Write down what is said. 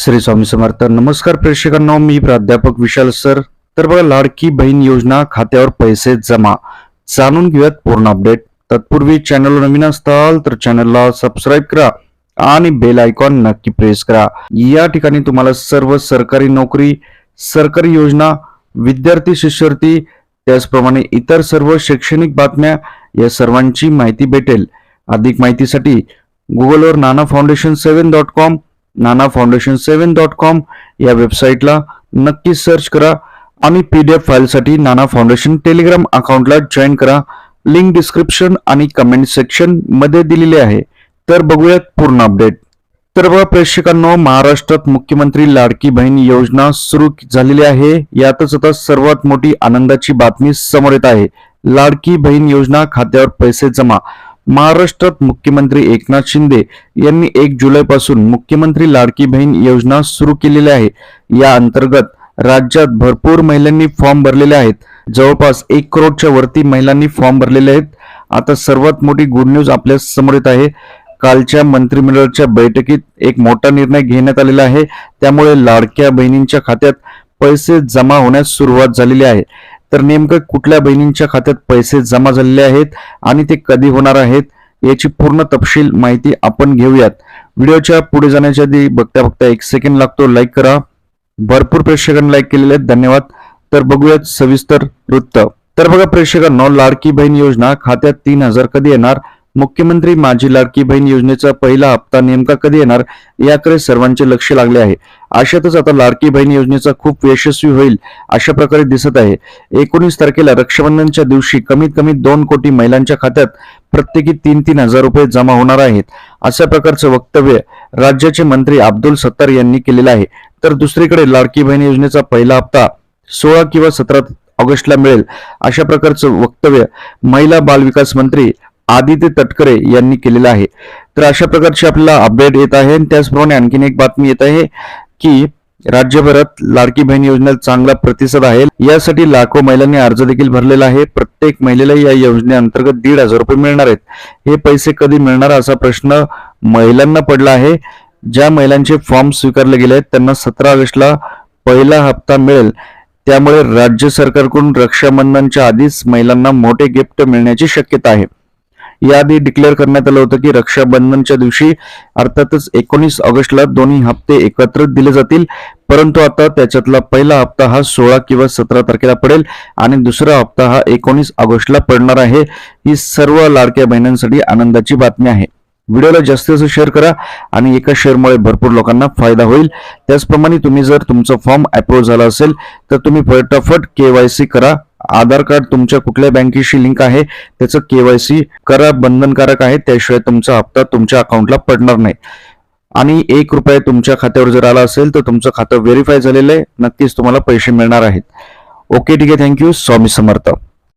श्री स्वामी समर्थ. नमस्कार प्रेक्षकांना मी प्राध्यापक विशाल सर. तर बघा लाडकी बहीण योजना खात्यावर पैसे जमा. जाणून घेऊयात पूर्ण अपडेट. तत्पूर्वी चॅनल नवीन असताल तर चॅनलला सबस्क्राईब करा आणि बेल आयकॉन नक्की प्रेस करा. या ठिकाणी तुम्हाला सर्व सरकारी नोकरी सरकारी योजना विद्यार्थी शिष्यवृत्ती त्याचप्रमाणे इतर सर्व शैक्षणिक बातम्या या सर्वांची माहिती भेटेल. अधिक माहितीसाठी गुगलवर Nana foundation seven dot com Nana foundation seven dot com या वेबसाईटला नक्की सर्च करा आणि पी डी एफ फाईलसाठी नाना फाउंडेशन टेलिग्राम अकाउंटला जॉईन करा. लिंक डिस्क्रिप्शन आणि कमेंट सेक्शनमध्ये दिलेली आहे. तर बघूयात पूर्ण अपडेट. तर बघा प्रेक्षकांनो महाराष्ट्रात मुख्यमंत्री लाडकी बहीण योजना सुरू झालेली आहे. यातच आता सर्वात मोठी आनंदाची बातमी समोर येत आहे. लाडकी बहीण योजना खात्यावर पैसे जमा महाराष्ट्रात मुख्यमंत्री एकनाथ शिंदे यांनी एक जुलैपासून मुख्यमंत्री लाडकी बहीण योजना सुरू केलेली आहे. या अंतर्गत राज्यात भरपूर महिलांनी फॉर्म भरलेले आहेत. जवळपास एक करोडच्या वरती महिलांनी फॉर्म भरलेले आहेत. आता सर्वात मोठी गुड न्यूज आपल्यासमोर येत आहे. कालच्या मंत्रिमंडळाच्या बैठकीत एक मोठा निर्णय घेण्यात आलेला आहे. त्यामुळे लाडक्या बहिणींच्या खात्यात पैसे जमा होण्यास सुरुवात झालेली आहे. तर नेमकं कुठल्या बहिणींच्या खात्यात पैसे जमा झालेले आहेत आणि ते कधी होणार आहेत याची पूर्ण तपशील माहिती आपण घेऊयात. व्हिडिओच्या पुढे जाण्याच्या आधी बघता बघता एक सेकंड लागतो. लाईक करा. भरपूर प्रेक्षकांनी लाईक केलेले आहेत. धन्यवाद. तर बघूयात सविस्तर वृत्त. तर बघा प्रेक्षकांनो लाडकी बहीण योजना खात्यात तीन हजार कधी येणार? मुख्यमंत्री माझी लाडकी बहीण योजनेचा पहिला हप्ता नेमका कधी येणार? याकडे सर्वांचे लक्ष लागले आहे. अशातच आता लाडकी बहीण योजनेचा खूप यशस्वी होईल अशा प्रकारे दिसत आहे. एकोणीस तारखेला रक्षाबंधनच्या दिवशी कमीत कमी दोन कोटी महिलांच्या खात्यात प्रत्येकी तीन तीन हजार रुपये जमा होणार आहेत. अशा प्रकारचं वक्तव्य राज्याचे मंत्री अब्दुल सत्तार यांनी केलेलं आहे. तर दुसरीकडे लाडकी बहीण योजनेचा पहिला हप्ता सोळा किंवा सतरा ऑगस्टला मिळेल. अशा प्रकारचं वक्तव्य महिला बालविकास मंत्री आदित्य तटकरे यांनी केलेलं आहे. तर अशा प्रकारची आपल्याला अपडेट येत आहे आणि त्याचप्रमाणे आणखीन एक बातमी येत आहे. की राज्यभरात लाडकी बहीण योजनेला चांगला प्रतिसाद आहे. यासाठी लाखो महिलांनी अर्ज देखील भरलेला आहे. प्रत्येक महिलेला या योजनेअंतर्गत दीड हजार रुपये मिळणार आहेत. हे पैसे कधी मिळणार असा प्रश्न महिलांना पडला आहे. ज्या महिलांचे फॉर्म स्वीकारले गेले आहेत त्यांना सतरा ऑगस्टला पहिला हप्ता मिळेल. त्यामुळे राज्य सरकारकडून रक्षाबंधनच्या आधीच महिलांना मोठे गिफ्ट मिळण्याची शक्यता आहे. याआधी डिक्लेअर करण्यात आलं होतं की रक्षाबंधनच्या दिवशी अर्थातच एकोणीस ऑगस्टला दोन्ही हप्ते एकत्र दिले जातील. परंतु आता त्याच्यातला पहिला हप्ता हा सोळा किंवा सतरा तारखेला पडेल आणि दुसरा हप्ता हा एकोणीस ऑगस्टला पडणार आहे. ही सर्व लाडक्या बहिणींसाठी आनंदाची बातमी आहे. व्हिडिओला जास्तीत जास्त शेअर करा आणि एका शेअरमुळे भरपूर लोकांना फायदा होईल. त्याचप्रमाणे तुम्ही जर तुमचा फॉर्म अप्रूव्ह झाला असेल तर तुम्ही फटाफट केवायसी करा. आधार कार्ड तुमच्या कुठल्या बँकेशी लिंक आहे? त्याचं केवायसी करा बंधनकारक आहे. त्याशिवाय तुमचा हप्ता तुमच्या अकाउंटला पडणार नाही. आणि एक रुपये तुमच्या खात्यावर जर आला असेल तर तुमचं खातं व्हेरीफाय झालेलं आहे. नक्कीच तुम्हाला पैसे मिळणार आहेत. ओके ठीक आहे. Thank you. स्वामी समर्थ.